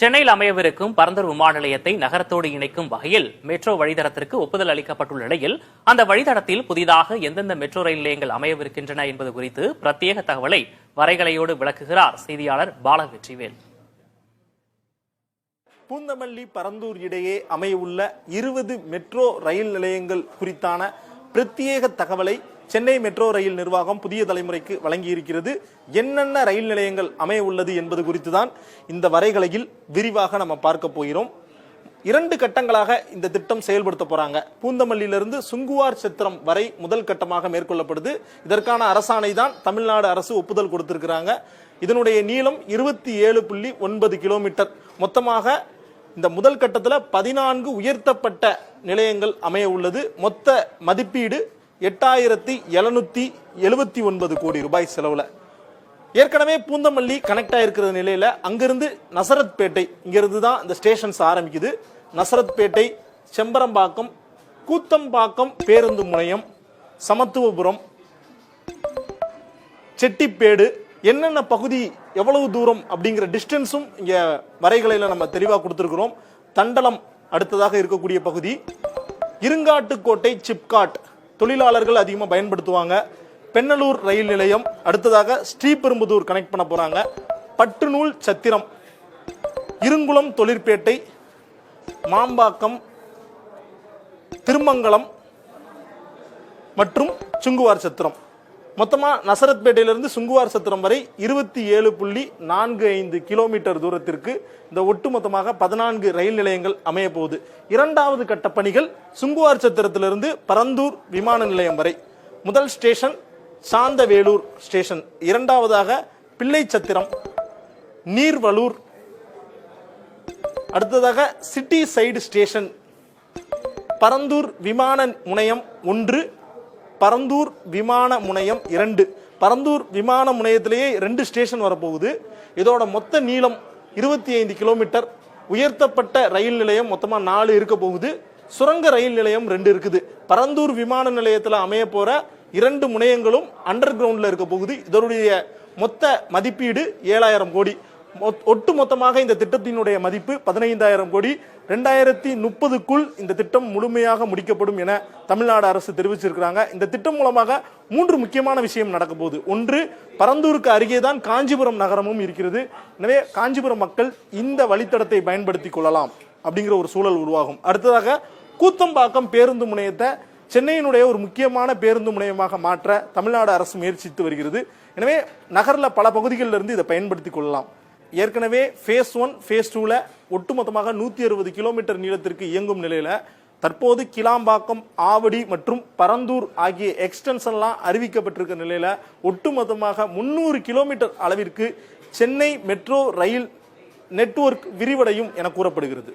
சென்னையில் அமையவிருக்கும் பரந்தூர் விமான நிலையத்தை நகரத்தோடு இணைக்கும் வகையில் மெட்ரோ வழித்தடத்திற்கு ஒப்புதல் அளிக்கப்பட்டுள்ள நிலையில் அந்த வழித்தடத்தில் புதிதாக எந்தெந்த மெட்ரோ ரயில் நிலையங்கள் அமையவிருக்கின்றன என்பது குறித்து பிரத்யேக தகவலை வரைகலையோடு விளக்குகிறார் செய்தியாளர் பால வெற்றிவேல் பூந்தமல்லி பரந்தூர் இடையே அமையவுள்ள இருபது மெட்ரோ ரயில் நிலையங்கள் குறித்தான பிரத்யேக தகவலை சென்னை மெட்ரோ ரயில் நிர்வாகம் புதிய தலைமுறைக்கு வழங்கியிருக்கிறது. என்னென்ன ரயில் நிலையங்கள் அமைய உள்ளது என்பது குறித்து தான் இந்த வரைகலையில் விரிவாக நம்ம பார்க்க போகிறோம். இரண்டு கட்டங்களாக இந்த திட்டம் செயல்படுத்த போறாங்க. பூந்தமல்லியிலிருந்து சுங்குவார் சத்திரம் வரை முதல் கட்டமாக மேற்கொள்ளப்படுது. இதற்கான அரசாணை தான் தமிழ்நாடு அரசு ஒப்புதல் கொடுத்திருக்கிறாங்க. இதனுடைய நீளம் இருபத்தி ஏழு புள்ளி ஒன்பது கிலோமீட்டர். மொத்தமாக இந்த முதல் கட்டத்தில் பதினான்கு உயர்த்தப்பட்ட நிலையங்கள் அமைய உள்ளது. மொத்த மதிப்பீடு எட்டாயிரத்தி எழுநூத்தி எழுபத்தி ஒன்பது கோடி ரூபாய் செலவில். ஏற்கனவே பூந்தமல்லி கனெக்ட் ஆகிருக்கிற நிலையில் அங்கிருந்து நசரத்பேட்டை இங்கிருந்து தான் இந்த ஸ்டேஷன்ஸ் ஆரம்பிக்குது. நசரத்பேட்டை செம்பரம்பாக்கம் கூத்தம்பாக்கம் பேருந்து முனையம் சமத்துவபுரம் செட்டிப்பேடு என்னென்ன பகுதி எவ்வளவு தூரம் அப்படிங்கிற டிஸ்டன்ஸும் இங்கே வரைகளையில் நம்ம தெளிவாக கொடுத்துருக்குறோம். தண்டலம் அடுத்ததாக இருக்கக்கூடிய பகுதி. இருங்காட்டுக்கோட்டை சிப்காட் தொழிலாளர்கள் அதிகமாக பயன்படுத்துவாங்க. பெண்ணலூர் ரயில் நிலையம் அடுத்ததாக ஸ்ரீபெரும்புதூர் கனெக்ட் பண்ண போகிறாங்க பட்டுநூல் சத்திரம் இருங்குளம் தொழிற்பேட்டை மாம்பாக்கம் திருமங்கலம் மற்றும் சுங்குவார் சத்திரம். மொத்தமாக நசரத்பேட்டையிலிருந்து சுங்குவார் சத்திரம் வரை இருபத்தி ஏழு புள்ளி நான்கு ஐந்து கிலோமீட்டர் தூரத்திற்கு இந்த ஒட்டுமொத்தமாக பதினான்கு ரயில் நிலையங்கள் அமைய போகுது. இரண்டாவது கட்ட பணிகள் சுங்குவார் சத்திரத்திலிருந்து பரந்தூர் விமான நிலையம் வரை. முதல் ஸ்டேஷன் சாந்தவேலூர் ஸ்டேஷன். இரண்டாவதாக பிள்ளை சத்திரம் நீர்வலூர் அடுத்ததாக சிட்டி சைடு ஸ்டேஷன் பரந்தூர் விமான முனையம் ஒன்று. பரந்தூர் விமான முனையம் இரண்டு. பரந்தூர் விமான முனையத்திலேயே ரெண்டு ஸ்டேஷன் வரப்போகுது. இதோட மொத்த நீளம் இருபத்தி ஐந்து கிலோமீட்டர். உயர்த்தப்பட்ட ரயில் நிலையம் மொத்தமாக நாலு இருக்க போகுது. சுரங்க ரயில் நிலையம் ரெண்டு இருக்குது. பரந்தூர் விமான நிலையத்தில் அமைய போகிற இரண்டு முனையங்களும் அண்டர் கிரவுண்டில் இருக்க போகுது. இதனுடைய மொத்த மதிப்பீடு ஏழாயிரம் கோடி. ஒட்டு மொத்தமாக இந்த திட்டத்தினுடைய மதிப்பு பதினைந்தாயிரம் கோடி. ரெண்டாயிரத்தி முப்பதுக்குள் இந்த திட்டம் முழுமையாக முடிக்கப்படும் என தமிழ்நாடு அரசு தெரிவிச்சிருக்கிறாங்க. இந்த திட்டம் மூலமாக மூன்று முக்கியமான விஷயம் நடக்க போகுது. ஒன்று பரந்தூருக்கு அருகே தான் காஞ்சிபுரம் நகரமும் இருக்கிறது. எனவே காஞ்சிபுரம் மக்கள் இந்த வழித்தடத்தை பயன்படுத்திக் கொள்ளலாம் அப்படிங்கிற ஒரு சூழல் உருவாகும். அடுத்ததாக கூத்தம்பாக்கம் பேருந்து முனையத்தை சென்னையினுடைய ஒரு முக்கியமான பேருந்து முனையமாக மாற்ற தமிழ்நாடு அரசு முயற்சித்து வருகிறது. எனவே நகரில் பல பகுதிகளில் இருந்து இதை பயன்படுத்திக் கொள்ளலாம். ஏற்கனவே ஃபேஸ் ஒன் ஃபேஸ் டூவில் ஒட்டுமொத்தமாக நூற்றி அறுபது கிலோமீட்டர் நீளத்திற்கு இயங்கும் நிலையில் தற்போது கிளாம்பாக்கம் ஆவடி மற்றும் பரந்தூர் ஆகிய எக்ஸ்டென்ஷன்லாம் அறிவிக்கப்பட்டிருக்க நிலையில் ஒட்டுமொத்தமாக முந்நூறு கிலோமீட்டர் அளவிற்கு சென்னை மெட்ரோ ரயில் நெட்வொர்க் விரிவடையும் என கூறப்படுகிறது.